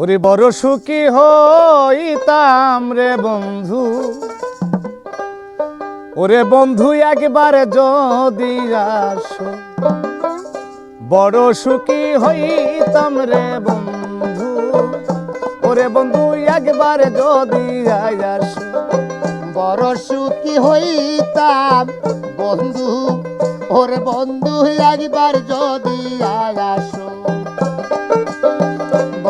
ওরে বড় সুখী হইতাম রে বন্ধু। ওরে বন্ধু, একবার যদি আসো, বড় সুখী হইতাম রে বন্ধু। ওরে বন্ধু, একবার যদি আসো, বড় সুখী হইতাম বন্ধু। ওরে বন্ধু, একবার যদি আসো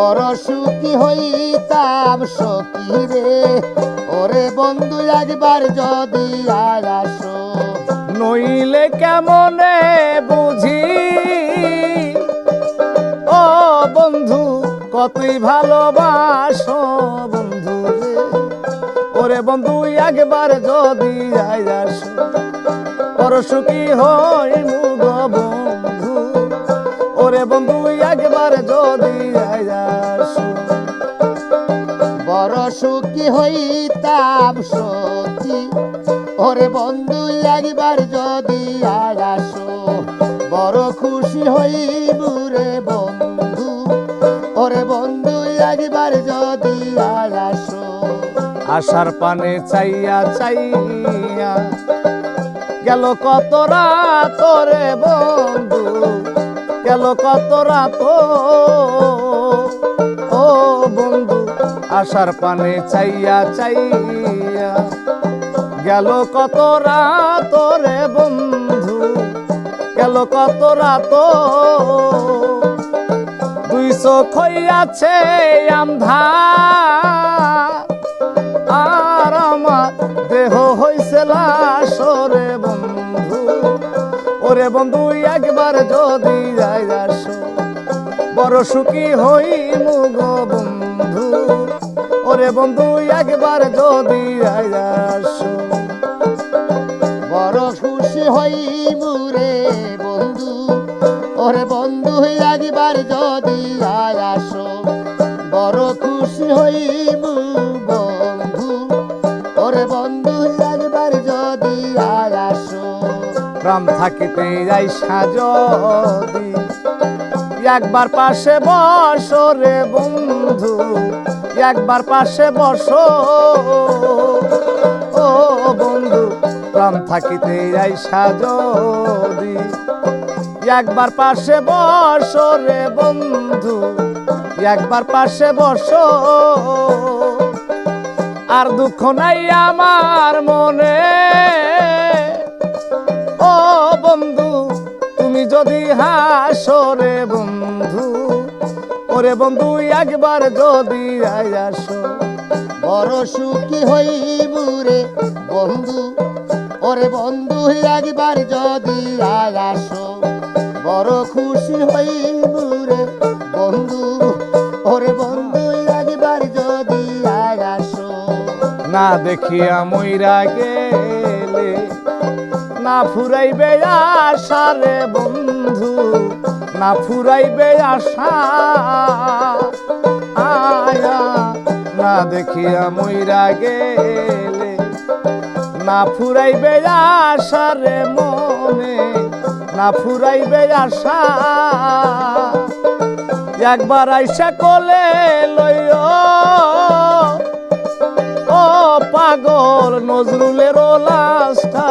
বড় সুখী হইতাম, সখী রে। ওরে বন্ধু, একবার যদি আসো, নইলে কেমনে বুঝি? ও বন্ধু, কতই ভালোবাসো বন্ধু রে। ওরে বন্ধু, একবার যদি যাই আসো পর সুখী হই মুগ বন্ধু। ওরে বন্ধু বড় সুখী হইতাম সখী। ওরে বন্ধু, একবার যদি আসো, বড় খুশি হইব রে বন্ধু। ওরে বন্ধু, একবার যদি আসো, আশার পানে চাইয়া চাইয়া গেল কত রাত রে বন্ধু, গেল কত রাত ও বন্ধু। আশার পানে চাইয়া চাইয়া গেল কত রাত রে বন্ধু, গেল কত রাত। দুই চোখ হইয়াছে আর আমার দেহ হইছে লাশরে বন্ধু। ওরে বন্ধু, একবার যদি যাই আসো বড় সুখী হই মুগ বন্ধু। ওরে বন্ধু, একবার যদি আসো, বড় খুশি হইব রে বন্ধু। ওরে বন্ধু, একবার যদি আসো, বড় খুশি হইব বন্ধু। ওরে বন্ধু, একবার যদি আসো। প্রাণ থাকিতে যাই সাজদি একবার পাশে বসো রে বন্ধু, একবার পাশে বসো। ও বন্ধু, প্রাণ থাকিতে যাই সাজদি একবার পাশে বসো রে বন্ধু, একবার পাশে বসো। আর দুঃখ নাই আমার মনে। যদি হাসো রে বন্ধু, ওরে বন্ধু, একবার যদি আসো, বড় সুখী হইব রে বন্ধু। ওরে বন্ধু, একবার যদি আসো, বড় খুশি হইব রে বন্ধু। ওরে বন্ধু, একবার যদি আসো। না দেখিয়া মইরা গেলে না ফুরাইবে আশা রে বন্ধু, না ফুরাইবে আশা। আয়া, না দেখিয়া মইরা গেলে, না ফুরাইবে আশা রে মনে, না ফুরাইবে আশা। একবার আইসা কলে লইও, ও পাগল নজরুলের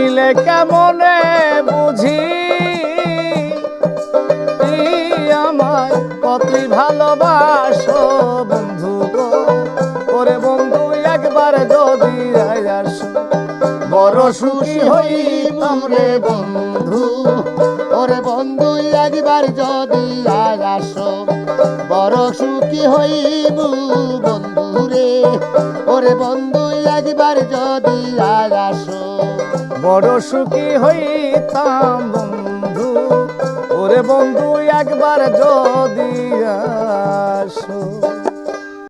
নইলে কেমনে বুঝি? আমায় কতই ভালোবাসো বন্ধু গো? ওরে বন্ধু, একবার যদি আসো বড় সুখী হইতাম রে বন্ধু। ওরে বন্ধু, একবার যদি আসো বড় সুখী হইব বন্ধু রে। ওরে বন্ধু, একবার যদি আসো বড় সুখী হইতাম বন্ধু। ওরে বন্ধু একবার যদি আসো।